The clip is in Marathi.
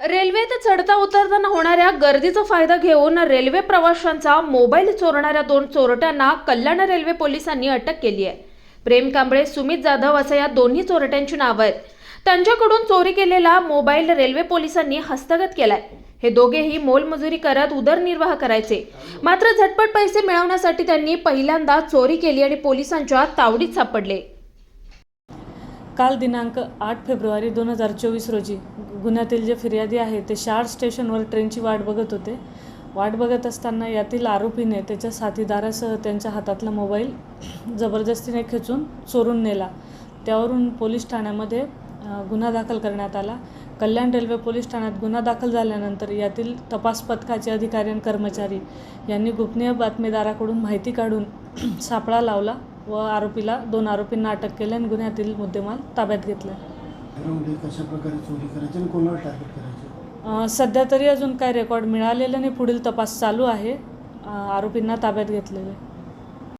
रेल्वेत चढता उतरताना होणाऱ्या गर्दीचा फायदा घेऊन रेल्वे प्रवाशांचा मोबाईल चोरणाऱ्या दोन चोरट्यांना कल्याण रेल्वे पोलिसांनी अटक केली आहे. प्रेम कांबळे सुमित जाधव असं या दोन्ही चोरट्यांची नावं आहेत. त्यांच्याकडून चोरी केलेला मोबाईल रेल्वे पोलिसांनी हस्तगत केलाय. हे दोघेही मोलमजुरी करत उदरनिर्वाह करायचे. मात्र झटपट पैसे मिळवण्यासाठी त्यांनी पहिल्यांदा चोरी केली आणि पोलिसांच्या तावडीत सापडले. काल दिनांक आठ फेब्रुवारी दोन हजार चोवीस रोजी गुन्ह्यातील जे फिर्यादी आहे ते शार स्टेशनवर ट्रेनची वाट बघत होते. वाट बघत असताना यातील आरोपीने त्याच्या साथीदारासह त्यांच्या हातातला मोबाईल जबरदस्तीने खेचून चोरून नेला. त्यावरून पोलीस ठाण्यामध्ये गुन्हा दाखल करण्यात आला. कल्याण रेल्वे पोलीस ठाण्यात गुन्हा दाखल झाल्यानंतर यातील तपास पथकाचे अधिकारी आणि कर्मचारी यांनी गोपनीय बातमीदाराकडून माहिती काढून सापळा लावला व आरोपीला दोन आरोपींना अटक केली आणि गुन्ह्यातील मुद्देमाल ताब्यात घेतला. कशा प्रकारे चोरी करायची आणि कोणाला टार्गेट सध्या तरी अजून काही रेकॉर्ड मिळालेलं नाही. पुढील तपास चालू आहे. आरोपींना ताब्यात घेतलेले